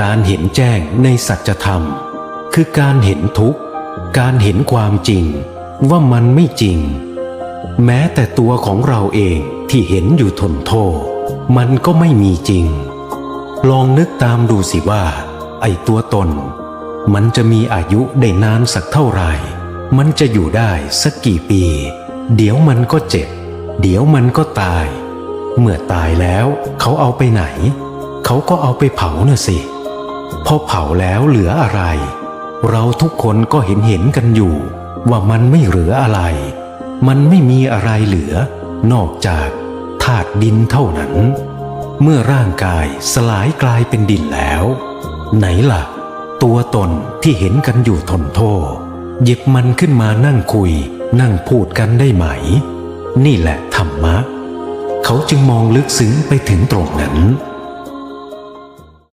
การเห็นแจ้งในสัจธรรม คือการเห็นทุกข์ การเห็นความจริง ว่ามันไม่จริง แม้แต่ตัวของเราเองที่เห็นอยู่ทนโทษมันก็ไม่มีจริง ลองนึกตามดูสิว่า ไอ้ตัวตน มันจะมีอายุได้นานสักเท่าไหร่ มันจะอยู่ได้สักกี่ปี เดี๋ยวมันก็เจ็บ เดี๋ยวมันก็ตาย เมื่อตายแล้วเขาเอาไปไหน เขาก็เอาไปเผาน่ะสิ พอเผาแล้วเหลืออะไร เราทุกคนก็เห็นเห็นกันอยู่ ว่ามันไม่เหลืออะไร มันไม่มีอะไรเหลือ นอกจากธาตุดินเท่านั้น เมื่อร่างกายสลายกลายเป็นดินแล้ว ไหนล่ะ ตัวตนที่เห็นกันอยู่ทนโทษหยิบมันขึ้นมานั่งคุย นั่งพูดกันได้ไหม นี่แหละธรรมะ เขาจึงมองลึกซึ้งไปถึงตรงนั้น